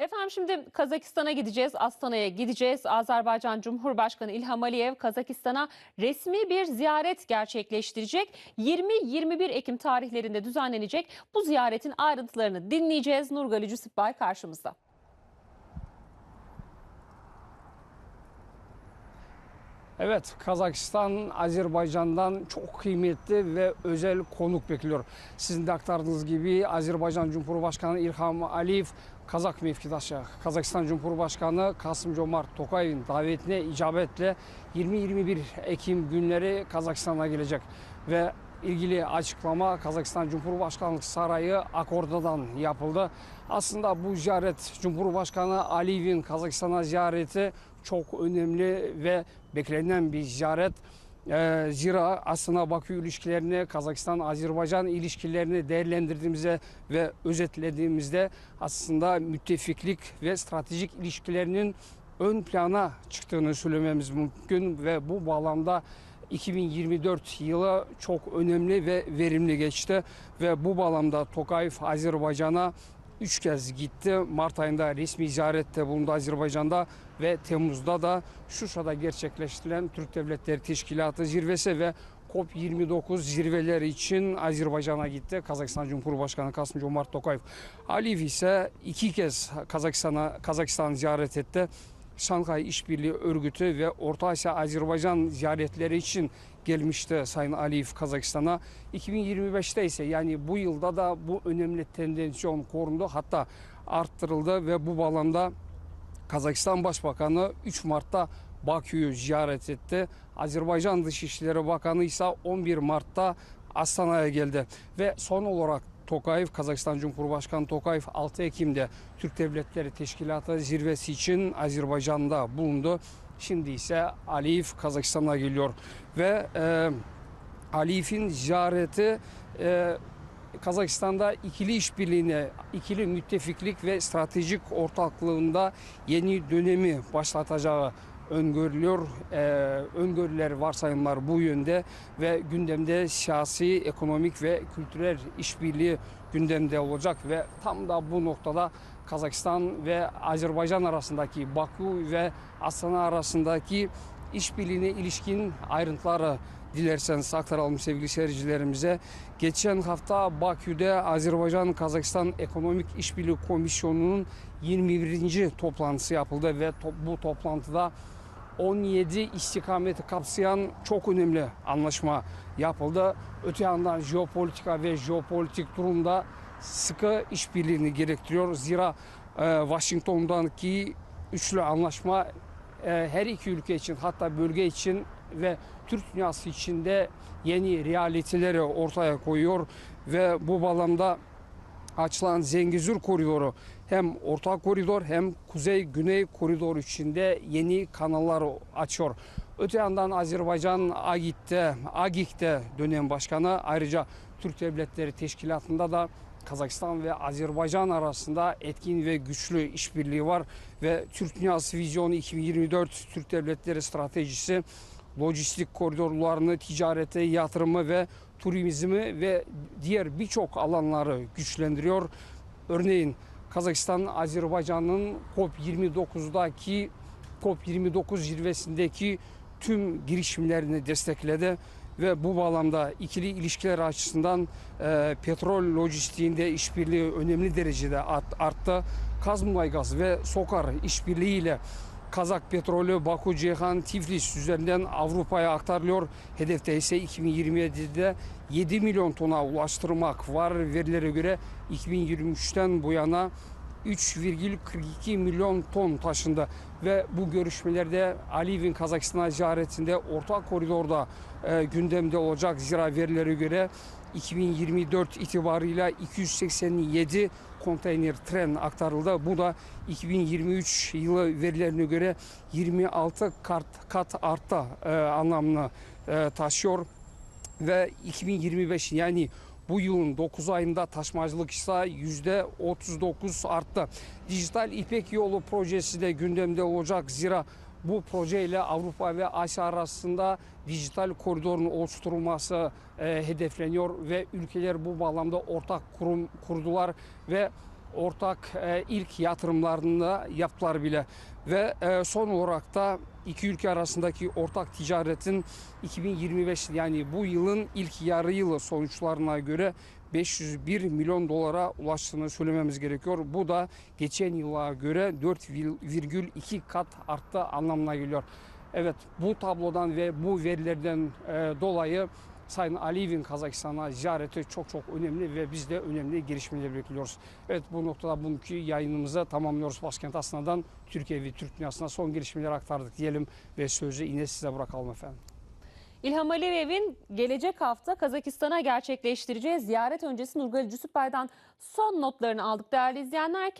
Efendim şimdi Kazakistan'a gideceğiz, Astana'ya gideceğiz. Azerbaycan Cumhurbaşkanı İlham Aliyev Kazakistan'a resmi bir ziyaret gerçekleştirecek. 20-21 Ekim tarihlerinde düzenlenecek bu ziyaretin ayrıntılarını dinleyeceğiz. Nurgali Cüsüpbay karşımızda. Evet, Kazakistan Azerbaycan'dan çok kıymetli ve özel konuk bekliyor. Sizin de aktardığınız gibi Azerbaycan Cumhurbaşkanı İlham Aliyev Kazak mevkidaşı Kazakistan Cumhurbaşkanı Kasım Comart Tokayev'in davetine icabetle 20-21 Ekim günleri Kazakistan'a gelecek ve ilgili açıklama Kazakistan Cumhurbaşkanlık Sarayı Akorda'dan yapıldı. Aslında bu ziyaret Cumhurbaşkanı Aliyev'in Kazakistan'a ziyareti çok önemli ve beklenen bir ziyaret. Ee, zira aslında Bakü ilişkilerini, Kazakistan-Azerbaycan ilişkilerini değerlendirdiğimizde ve özetlediğimizde aslında müttefiklik ve stratejik ilişkilerinin ön plana çıktığını söylememiz mümkün ve bu bağlamda 2024 yılı çok önemli ve verimli geçti ve bu bağlamda Tokayev Azerbaycan'a üç kez gitti. Mart ayında resmi ziyarette bulundu Azerbaycan'da ve Temmuz'da da Şuşa'da gerçekleştirilen Türk Devletleri Teşkilatı zirvesi ve COP29 zirveleri için Azerbaycan'a gitti. Kazakistan Cumhurbaşkanı Kasım Cumhurbaşkanı Tokayev. Aliyev ise iki kez Kazakistan'a Kazakistan ziyaret etti. Şanghay İşbirliği Örgütü ve Orta Asya Azerbaycan ziyaretleri için gelmişti Sayın Aliyev Kazakistan'a. 2025'te ise yani bu yılda da bu önemli tendensyon korundu hatta arttırıldı ve bu bağlamda Kazakistan Başbakanı 3 Mart'ta Bakü'yü ziyaret etti. Azerbaycan Dışişleri Bakanı ise 11 Mart'ta Astana'ya geldi ve son olarak Tokayev, Kazakistan Cumhurbaşkanı Tokayev 6 Ekim'de Türk Devletleri Teşkilatı zirvesi için Azerbaycan'da bulundu. Şimdi ise Aliyev Kazakistan'a geliyor ve e, Aliyev'in ziyareti e, Kazakistan'da ikili işbirliğine, ikili müttefiklik ve stratejik ortaklığında yeni dönemi başlatacağı öngörülüyor. Ee, öngörüler, varsayımlar bu yönde ve gündemde siyasi, ekonomik ve kültürel işbirliği gündemde olacak ve tam da bu noktada Kazakistan ve Azerbaycan arasındaki Bakü ve Astana arasındaki işbirliğine ilişkin ayrıntıları dilerseniz aktaralım sevgili seyircilerimize. Geçen hafta Bakü'de Azerbaycan-Kazakistan Ekonomik İşbirliği Komisyonu'nun 21. toplantısı yapıldı ve to- bu toplantıda 17 istikameti kapsayan çok önemli anlaşma yapıldı. Öte yandan jeopolitika ve jeopolitik durumda sıkı işbirliğini gerektiriyor. Zira e, Washington'daki üçlü anlaşma e, her iki ülke için hatta bölge için ve Türk dünyası içinde yeni realiteleri ortaya koyuyor ve bu bağlamda açılan Zengezur koridoru. Hem orta koridor hem kuzey-güney koridor içinde yeni kanallar açıyor. Öte yandan Azerbaycan Agit'te, Agik'te dönem başkanı. Ayrıca Türk Devletleri Teşkilatı'nda da Kazakistan ve Azerbaycan arasında etkin ve güçlü işbirliği var. Ve Türk Dünyası Vizyonu 2024 Türk Devletleri Stratejisi lojistik koridorlarını, ticarete, yatırımı ve turizmi ve diğer birçok alanları güçlendiriyor. Örneğin Kazakistan Azerbaycan'ın COP29'daki COP29 zirvesindeki tüm girişimlerini destekledi ve bu bağlamda ikili ilişkiler açısından e, petrol lojistiğinde işbirliği önemli derecede art- arttı. Kazmuaygaz ve Sokar işbirliğiyle Kazak petrolü Baku, Ceyhan, Tiflis üzerinden Avrupa'ya aktarılıyor. Hedefte ise 2027'de 7 milyon tona ulaştırmak var. Verilere göre 2023'ten bu yana 3,42 milyon ton taşındı ve bu görüşmelerde Aliyev'in Kazakistan'a ziyaretinde orta koridorda e, gündemde olacak. Zira verilere göre 2024 itibarıyla 287 konteyner tren aktarıldı. Bu da 2023 yılı verilerine göre 26 kat, kat arttı e, anlamını e, taşıyor ve 2025 yani bu yılın 9 ayında taşımacılık ise %39 arttı. Dijital İpek Yolu projesi de gündemde olacak. Zira bu projeyle Avrupa ve Asya arasında dijital koridorun oluşturulması e, hedefleniyor ve ülkeler bu bağlamda ortak kurum kurdular ve ortak e, ilk yatırımlarını yaptılar bile. Ve e, son olarak da iki ülke arasındaki ortak ticaretin 2025 yani bu yılın ilk yarı yılı sonuçlarına göre 501 milyon dolara ulaştığını söylememiz gerekiyor. Bu da geçen yıla göre 4,2 kat arttı anlamına geliyor. Evet bu tablodan ve bu verilerden e, dolayı Sayın Aliyev'in Kazakistan'a ziyareti çok çok önemli ve biz de önemli gelişmeler bekliyoruz. Evet bu noktada bugünkü yayınımızı tamamlıyoruz. Başkent Aslan'dan Türkiye ve Türk dünyasına son gelişmeleri aktardık diyelim ve sözü yine size bırakalım efendim. İlham Aliyev'in gelecek hafta Kazakistan'a gerçekleştireceği ziyaret öncesi Nurgali Cüsüpbay'dan son notlarını aldık değerli izleyenler.